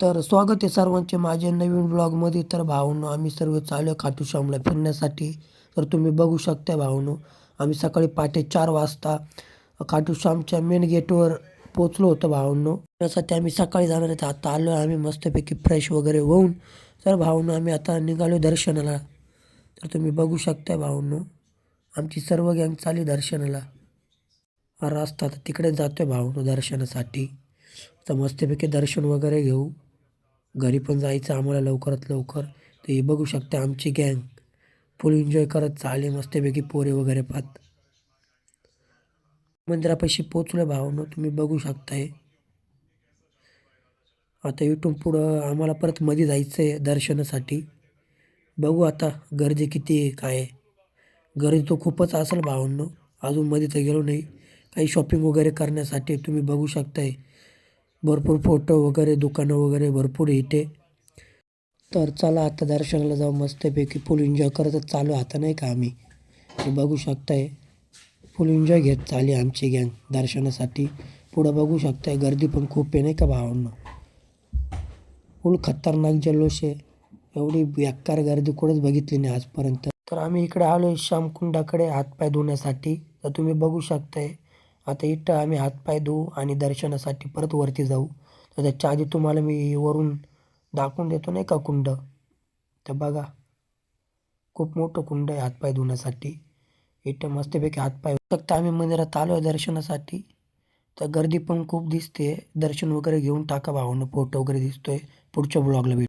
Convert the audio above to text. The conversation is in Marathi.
तर स्वागत आहे सर्वांचे माझ्या नवीन ब्लॉगमध्ये. तर भाऊनो आम्ही सर्व चालू खाटू श्यामला फिरण्यासाठी. तर तुम्ही बघू शकता भावनो आम्ही सकाळी पहाटे चार वाजता खाटू श्यामच्या मेन गेटवर पोचलो होतो भावनो त्यासाठी आम्ही सकाळी जाणार आहे आता आलो आहे आम्ही मस्तपैकी फ्रेश वगैरे होऊन. तर भाऊनो आम्ही आता निघालो दर्शनाला. तर तुम्ही बघू शकता भावनो आमची सर्व गँग चालली दर्शनाला. हा रस्ता आता तिकडे जातो आहे भावनो दर्शनासाठी. तर मस्तपैकी दर्शन वगैरे घेऊ. घरी पण जायचं आम्हाला लवकरात लवकर. तर हे बघू शकता आमची गँग फुल एन्जॉय करत चालली मस्तपैकी पोरे वगैरे पाहत. मंदिरापाशी पोचलो भावनो तुम्ही बघू शकताय. आता इथून पुढं आम्हाला परत मध्ये जायचं आहे दर्शनासाठी. बघू आता गर्दी किती आहे काय आहे. गर्दी तो खूपच असेल भावांनो अजून मध्ये तर गेलो नाही. काही शॉपिंग वगैरे करण्यासाठी तुम्ही बघू शकताय. भरपूर फोटो वगैरे दुकानं वगैरे भरपूर इथे. तर चला आता दर्शनाला जाऊ मस्तपैकी. फुल एन्जॉय करतच चालू आता नाही का आम्ही? बघू शकताय. फुल एन्जॉय घेत चालली आमची गँग दर्शनासाठी. पुढं बघू शकताय. गर्दी पण खूप आहे नाही का भावांना? फुल खतरनाक जल्लोष आहे. एवढी बेकार गर्दी कुठंच बघितली नाही आजपर्यंत. तर आम्ही इकडे आलो आहे श्यामकुंडाकडे हातपाय धुण्यासाठी. तर तुम्ही बघू शकताय. आता इथं आम्ही हातपाय धुवू आणि दर्शनासाठी परत वरती जाऊ. तर त्याच्या आधी तुम्हाला मी वरून दाखवून देतो नाही का कुंड? तर बघा खूप मोठं कुंड आहे हातपाय धुण्यासाठी. इथं मस्तपैकी हातपाय फक्त आम्ही मंदिरात आलो आहे दर्शनासाठी. तर गर्दी पण खूप दिसते दर्शन वगैरे घेऊन टाका भावानं. फोटो वगैरे दिसतोय. पुढच्या ब्लॉगला भेट.